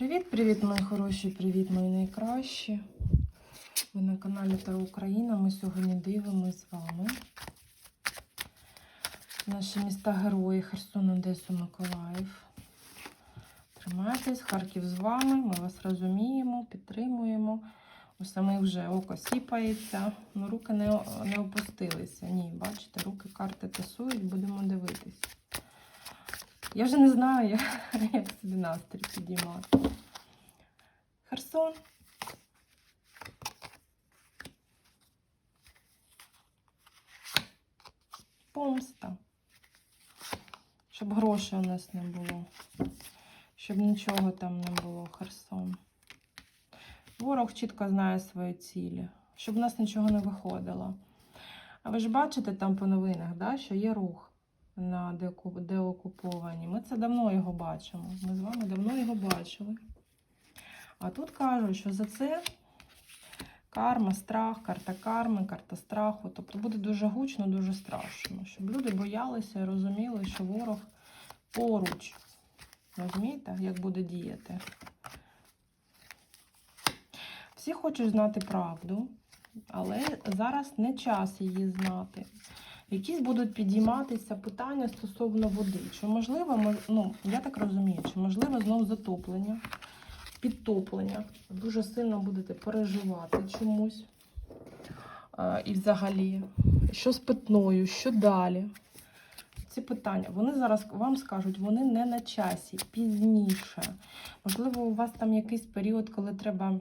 Привіт-привіт, мої хороші, привіт, мої найкращі. Ви на каналі Таро Україна. Ми сьогодні дивимося з вами. Наші міста герої Херсон, Одесу, Миколаїв. Тримайтесь, Харків з вами. Ми вас розуміємо, підтримуємо. У самих вже око сіпається. Ну, руки не, не опустилися. Ні, бачите, руки карти тасують, будемо дивитись. Я вже не знаю, як, собі настрій підіймати. Херсон. Помста. Щоб грошей у нас не було. Щоб нічого там не було, Херсон. Ворог чітко знає свої цілі, щоб у нас нічого не виходило. А ви ж бачите там по новинах, да, що є рух на деокуповані. Ми це давно його бачимо. Ми з вами давно його бачили. А тут кажуть, що за це карма, страх, карта карми, карта страху. Тобто буде дуже гучно, дуже страшно. Щоб люди боялися і розуміли, що ворог поруч. Розумієте, як буде діяти? Всі хочуть знати правду, але зараз не час її знати. Якісь будуть підійматися питання стосовно води. Чи можливо, ну, я так розумію, чи можливо знову затоплення, підтоплення. Дуже сильно будете переживати чомусь. І взагалі, що з питною, що далі? Ці питання, вони зараз вам скажуть, вони не на часі, пізніше. Можливо, у вас там якийсь період, коли треба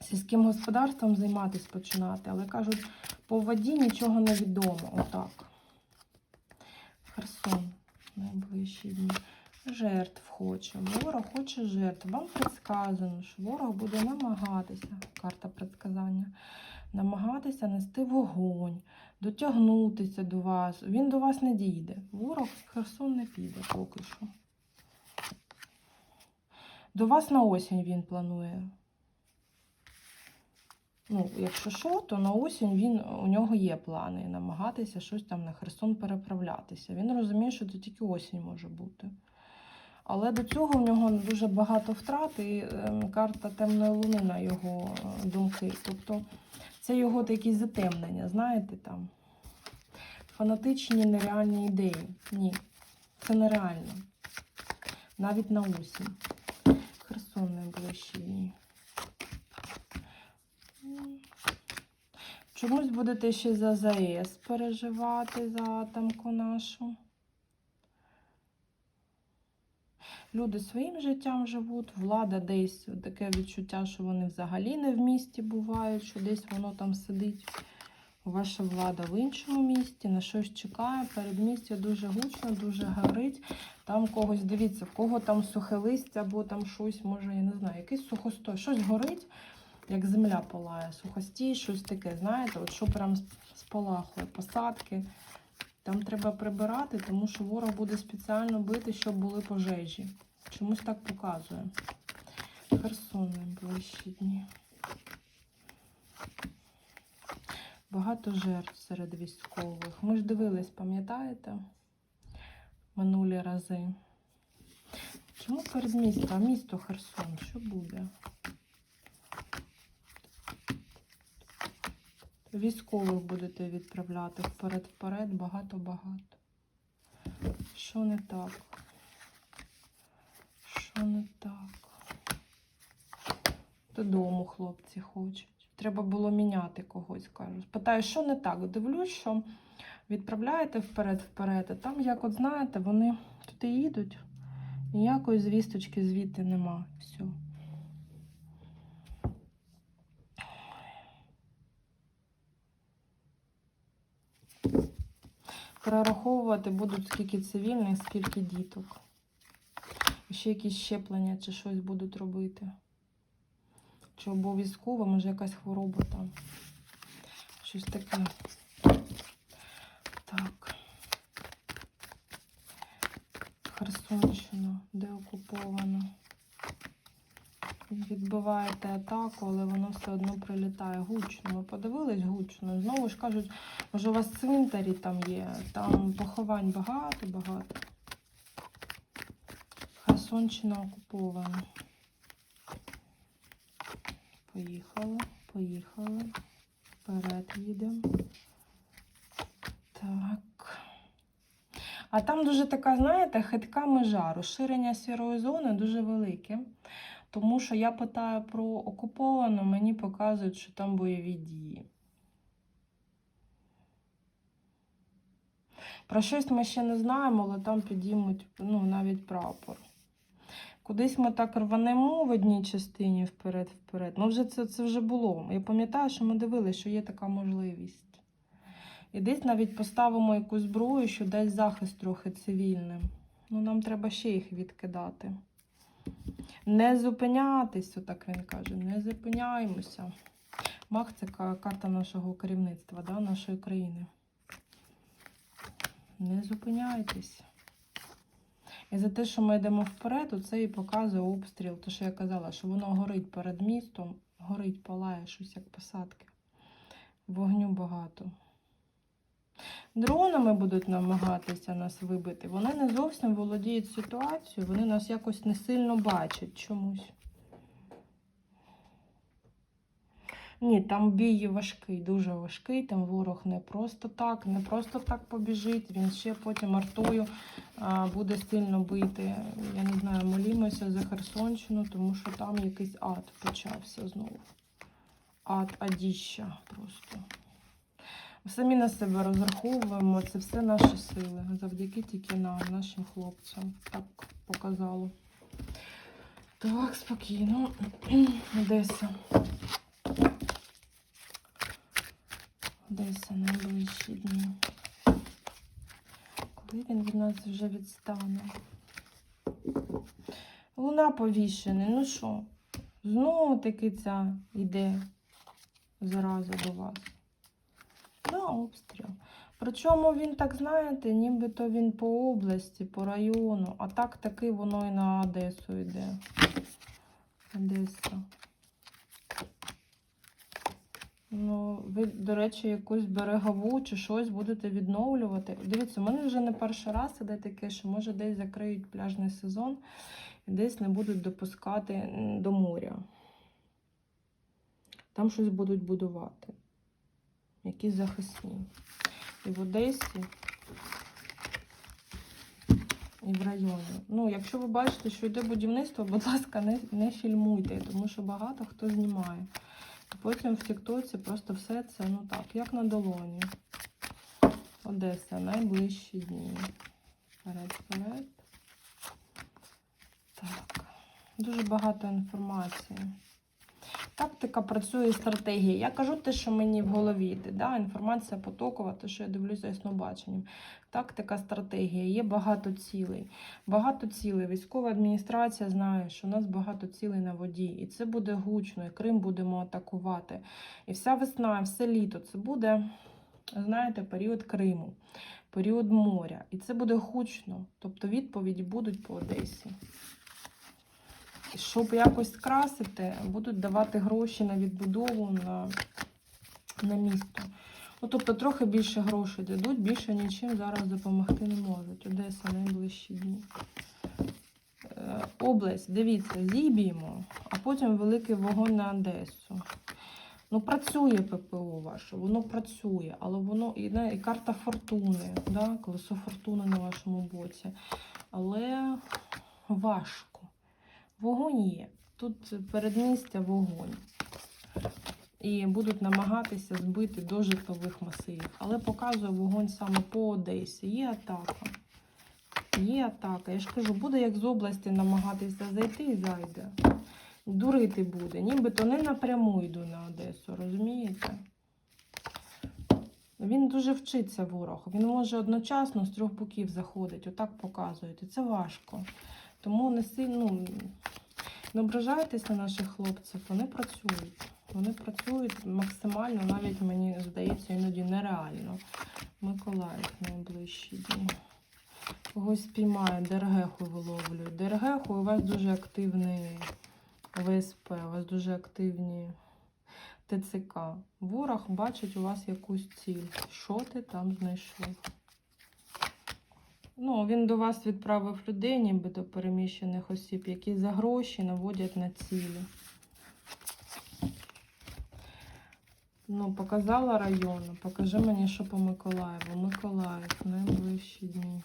сільським господарством займатися починати, але кажуть, по воді нічого не відомо. Отак. Херсон найближчі дні. Жертв хоче. Ворог хоче жертв. Вам предсказано, що ворог буде намагатися, карта предсказання, намагатися нести вогонь, дотягнутися до вас. Він до вас не дійде. Ворог в Херсон не піде поки що. До вас на осінь він планує. Ну, якщо що, то на осінь він, у нього є плани намагатися щось там на Херсон переправлятися. Він розуміє, що це тільки осінь може бути. Але до цього в нього дуже багато втрат і ем, карта темної луни на його е, думки. Тобто це його такі затемнення, знаєте, там фанатичні нереальні ідеї. Ні, це нереально. Навіть на осінь. Херсон найближчі дні. М. Чомусь будете ще за ЗАЕС переживати за атомку нашу. Люди своїм життям живуть, влада десь таке відчуття, що вони взагалі не в місті бувають, що десь воно там сидить. Ваша влада в іншому місті, на щось чекає. Передмістя дуже гучно, дуже горить. Там когось, дивіться, в кого там сухе листя, або там щось, може, я не знаю, якийсь сухостой, щось горить, як земля палає, сухостій, щось таке, знаєте, от що прям спалахує, посадки. Там треба прибирати, тому що ворог буде спеціально бити, щоб були пожежі. Чомусь так показує. Херсон найближчі дні. Багато жертв серед військових. Ми ж дивились, пам'ятаєте? Минулі рази. Чому передмістя? А місто Херсон? Що буде? Військових будете відправляти вперед-вперед, багато-багато. Що не так? Що не так? Додому хлопці хочуть. Треба було міняти когось, кажуть. Питаю, що не так? Дивлюсь, що відправляєте вперед-вперед, а там, як от знаєте, вони туди їдуть, ніякої звісточки звідти нема. Все. Перераховувати будуть скільки цивільних, скільки діток. Ще якісь щеплення чи щось будуть робити. Чи обов'язково, може якась хвороба там. Щось таке. Так. Херсонщина, де окуповано. Відбиваєте атаку, але воно все одно прилітає гучно. Ми подивились гучно. Знову ж кажуть, може у вас цвинтарі там є, там поховань багато-багато. Херсонщина окупована. Поїхали, поїхали. Вперед їдемо. Так. А там дуже така, знаєте, хитка межа. Розширення сірої зони дуже велике. Тому що я питаю про окуповану, мені показують, що там бойові дії. Про щось ми ще не знаємо, але там підіймуть ну, навіть прапор. Кудись ми так рванемо в одній частині вперед-вперед. Ну, вже це, це вже було. Я пам'ятаю, що ми дивилися, що є така можливість. І десь навіть поставимо якусь зброю, що дасть захист трохи цивільним. Ну, нам треба ще їх відкидати. Не зупинятись, отак він каже, не зупиняємося. Мах це карта нашого керівництва, да, нашої країни. Не зупиняйтесь. І за те, що ми йдемо вперед, це і показує обстріл. То, що я казала, що воно горить перед містом, горить, палає щось як посадки. Вогню багато. Дронами будуть намагатися нас вибити. Вони не зовсім володіють ситуацією, вони нас якось не сильно бачать чомусь. Ні, там бій важкий, дуже важкий. Там ворог не просто так, не просто так побіжить. Він ще потім артою буде сильно бити. Я не знаю, молімося за Херсонщину, тому що там якийсь ад почався знову. Ад, адіща просто. Самі на себе розраховуємо. Це все наші сили. Завдяки тільки нам, нашим хлопцям. Так показало. Так, спокійно. Одеса. Одеса найближчі дні. Коли він від нас вже відстане? Луна повішена. Ну що, знову таки ця йде зараза до вас. Обстріл. Причому він так, знаєте, нібито він по області, по району, а так таки воно і на Одесу йде. Одеса. Ну, ви, до речі, якусь берегову чи щось будете відновлювати. Дивіться, у мене вже не перший раз іде таке, що може десь закриють пляжний сезон і десь не будуть допускати до моря. Там щось будуть будувати. Якісь захисні. І в Одесі, і в районі. Ну, якщо ви бачите, що йде будівництво, будь ласка, не, не фільмуйте, тому що багато хто знімає. Потім в Тіктоці просто все це, ну так, як на долоні. Одеса, найближчі дні. Вперед, вперед. Так. Дуже багато інформації. Тактика працює стратегія. Я кажу те, що мені в голові йде. Да? Інформація потокова, те, що я дивлюся яснобаченням. Тактика, стратегія, є багато цілей. Багато цілей. Військова адміністрація знає, що у нас багато цілей на воді. І це буде гучно, і Крим будемо атакувати. І вся весна, все літо це буде, знаєте, період Криму, період моря. І це буде гучно. Тобто відповіді будуть по Одесі. Щоб якось скрасити, будуть давати гроші на відбудову на, на місто. Ну, тобто трохи більше грошей дадуть, більше нічим зараз допомогти не можуть. Одеса найближчі дні. Е, область, дивіться, зіб'ємо, а потім великий вогонь на Одесу. Ну, працює ППО ваше, воно працює, але воно і, не, і карта фортуни, да, колесо фортуни на вашому боці. Але важко. Вогонь є. Тут передмістя вогонь. І будуть намагатися збити до житлових масивів. Але показує вогонь саме по Одесі. Є атака. Є атака. Я ж кажу, буде як з області намагатися зайти і зайде. Дурити буде. Нібито не напряму йду на Одесу, розумієте? Він дуже вчиться ворог. Він може одночасно з трьох боків заходити. Отак показують. І це важко. Тому не сильно ну, не ображайтесь на наших хлопців, вони працюють. Вони працюють максимально, навіть мені здається, іноді нереально. Миколаїв найближчі дні. Когось спіймаю, Дергеху виловлюю. Дергеху, у вас дуже активний ВСП, у вас дуже активні ТЦК. Ворог бачить у вас якусь ціль. Що ти там знайшов? Ну, він до вас відправив людей, ніби до переміщених осіб, які за гроші наводять на цілі. Ну, показала району. Покажи мені, що по Миколаєву. Миколаїв, найближчі дні.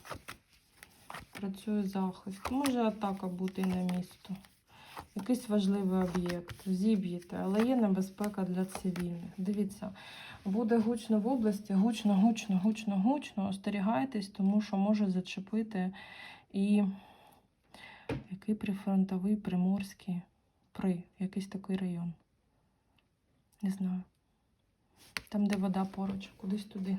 Працює захист. Може атака бути і на місто. Якийсь важливий об'єкт. Зіб'єте, але є небезпека для цивільних. Дивіться, буде гучно в області, гучно, гучно, гучно, гучно. Остерігайтесь, тому що може зачепити і який прифронтовий, приморський, при, якийсь такий район. Не знаю. Там, де вода поруч, кудись туди.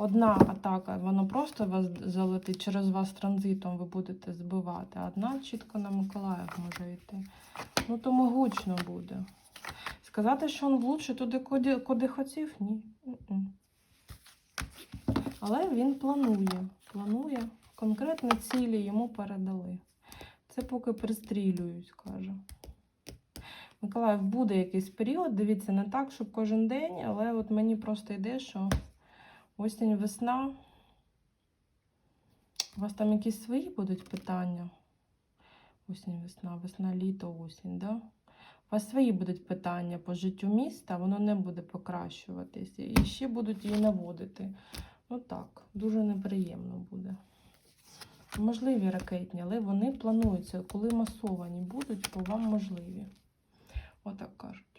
Одна атака, воно просто вас залетить, через вас транзитом ви будете збивати, одна чітко на Миколаїв може йти. Ну, тому гучно буде. Сказати, що він влучить туди, куди, куди хотів, ні. Але він планує. Планує. Конкретні цілі йому передали. Це поки пристрілюють, каже. Миколаїв буде якийсь період, дивіться, не так, щоб кожен день, але от мені просто йде, що осінь, весна. У вас там якісь свої будуть питання? Осінь, весна, весна, літо, осінь, да? У вас свої будуть питання по життю міста, воно не буде покращуватись. І ще будуть її наводити. Ну так, дуже неприємно буде. Можливі ракетні, але вони плануються, коли масовані будуть, то вам можливі. Отак кажуть.